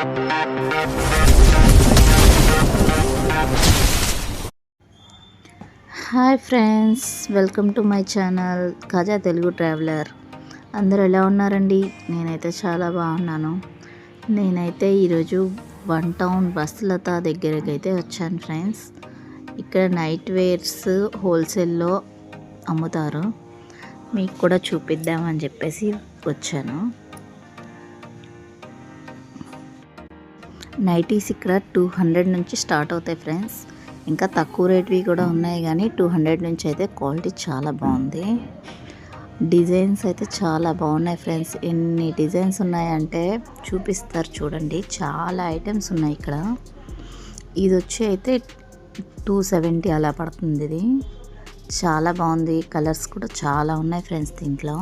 Hi friends welcome to my channel Kaja Telugu traveller. అందరూ ఎలా ఉన్నారండి? నేనైతే చాలా బాగున్నాను. నేనైతే ఈరోజు వన్ టౌన్ బస్సులత దగ్గరికి అయితే వచ్చాను ఫ్రెండ్స్. ఇక్కడ నైట్ వేర్స్ హోల్సేల్లో అమ్ముతారు. మీకు కూడా చూపిద్దామని చెప్పేసి వచ్చాను. నైటీస్ ఇక్కడ టూ హండ్రెడ్ నుంచి స్టార్ట్ అవుతాయి ఫ్రెండ్స్. ఇంకా తక్కువ రేట్వి కూడా ఉన్నాయి కానీ టూ హండ్రెడ్ నుంచి అయితే క్వాలిటీ చాలా బాగుంది. డిజైన్స్ అయితే చాలా బాగున్నాయి ఫ్రెండ్స్. ఎన్ని డిజైన్స్ ఉన్నాయంటే చూపిస్తారు చూడండి. చాలా ఐటమ్స్ ఉన్నాయి ఇక్కడ. ఇది వచ్చి అయితే టూ సెవెంటీ అలా పడుతుంది ఇది. చాలా బాగుంది. కలర్స్ కూడా చాలా ఉన్నాయి ఫ్రెండ్స్ దీంట్లో.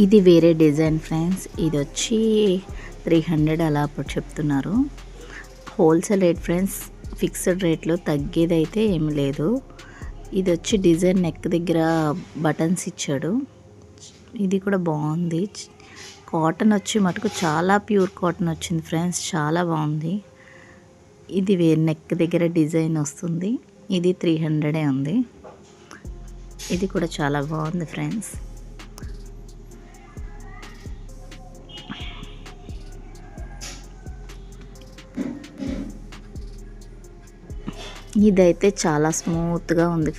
ఇది వేరే డిజైన్ ఫ్రెండ్స్. ఇది వచ్చి త్రీ హండ్రెడ్ అలా చెప్తున్నారు. హోల్సేల్ రేట్ ఫ్రెండ్స్ ఫిక్స్డ్ రేట్లో తగ్గేది అయితే ఏమి లేదు. ఇది వచ్చి డిజైన్ నెక్ దగ్గర బటన్స్ ఇచ్చాడు. ఇది కూడా బాగుంది. కాటన్ వచ్చి మటుకు చాలా ప్యూర్ కాటన్ వచ్చింది ఫ్రెండ్స్. చాలా బాగుంది. ఇది వే నెక్ దగ్గర డిజైన్ వస్తుంది. ఇది త్రీ హండ్రెడే ఉంది. ఇది కూడా చాలా బాగుంది ఫ్రెండ్స్. ఇదైతే చాలా స్మూత్గా ఉంది.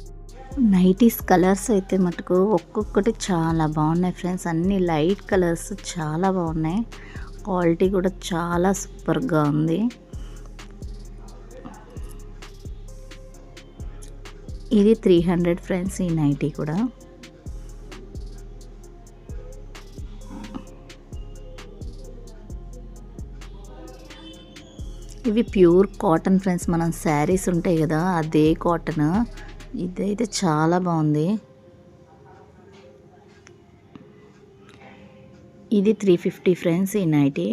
నైటీస్ కలర్స్ అయితే మటుకు ఒక్కొక్కటి చాలా బాగున్నాయి ఫ్రెండ్స్. అన్ని లైట్ కలర్స్ చాలా బాగున్నాయి. క్వాలిటీ కూడా చాలా సూపర్గా ఉంది. ఇది త్రీ హండ్రెడ్ ఫ్రెండ్స్ ఈ నైటీ కూడా. ఇవి ప్యూర్ కాటన్ ఫ్రెండ్స్. మనం శారీస్ ఉంటాయి కదా అదే కాటన్. ఇదైతే చాలా బాగుంది. ఇది త్రీ ఫిఫ్టీ ఫ్రెండ్స్ ఈ నైటీ.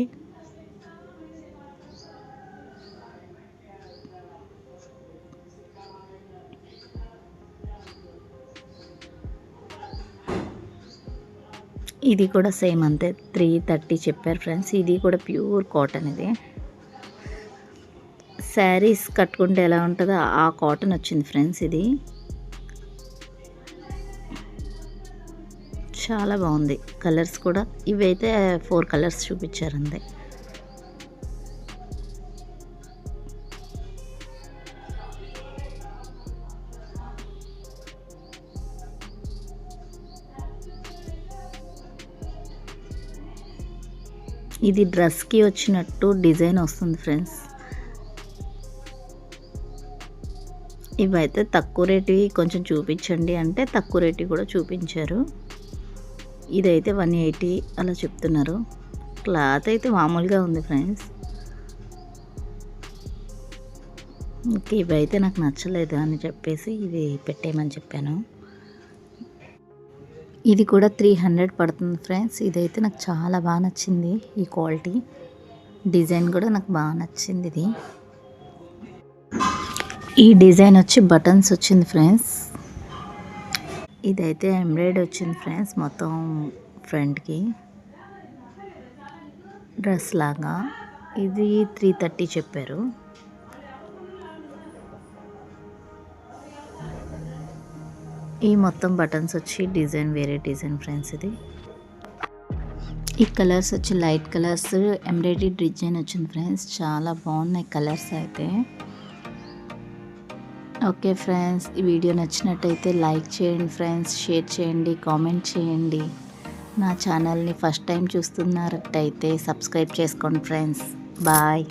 ఇది కూడా సేమ్ అంతే త్రీ థర్టీ చెప్పారు ఫ్రెండ్స్. ఇది కూడా ప్యూర్ కాటన్ ఇది. శారీస్ కట్టుకుంటే ఎలా ఉంటుందో ఆ కాటన్ వచ్చింది ఫ్రెండ్స్ ఇది. చాలా బాగుంది. కలర్స్ కూడా. ఇవైతే ఫోర్ కలర్స్ చూపించారు అంతే. ఇది డ్రెస్కి వచ్చినట్టు డిజైన్ వస్తుంది ఫ్రెండ్స్. ఇవైతే తక్కువ రేటువి కొంచెం చూపించండి అంటే తక్కువ రేటు కూడా చూపించారు. ఇదైతే వన్ ఎయిటీ అలా చెప్తున్నారు. క్లాత్ అయితే మామూలుగా ఉంది ఫ్రెండ్స్. ఇంకా ఇవైతే నాకు నచ్చలేదు అని చెప్పేసి ఇవి పెట్టేయమని చెప్పాను. ఇది కూడా త్రీ హండ్రెడ్ పడుతుంది ఫ్రెండ్స్. ఇదైతే నాకు చాలా బాగా నచ్చింది ఈ క్వాలిటీ. డిజైన్ కూడా నాకు బాగా నచ్చింది ఇది. ఈ డిజైన్ వచ్చి బటన్స్ వచ్చింది ఫ్రెండ్స్. ఇదైతే ఎంబ్రాయిడ్ వచ్చింది ఫ్రెండ్స్ మొత్తం ఫ్రంట్కి డ్రెస్ లాగా. ఇది త్రీ థర్టీ చెప్పారు. ఈ మొత్తం బటన్స్ వచ్చి డిజైన్ వేరే డిజైన్ ఫ్రెండ్స్ ఇది. ఈ కలర్స్ వచ్చి లైట్ కలర్స్ ఎంబ్రాయిడరీ డిజైన్ వచ్చింది ఫ్రెండ్స్. చాలా బాగున్నాయి కలర్స్ అయితే. ఓకే ఫ్రెండ్స్ ఈ వీడియో నచ్చినట్టయితే లైక్ చేయండి ఫ్రెండ్స్ షేర్ చేయండి కామెంట్ చేయండి. నా ఛానల్ని ఫస్ట్ టైం చూస్తున్నారట్టయితే సబ్స్క్రైబ్ చేసుకోండి ఫ్రెండ్స్. బాయ్.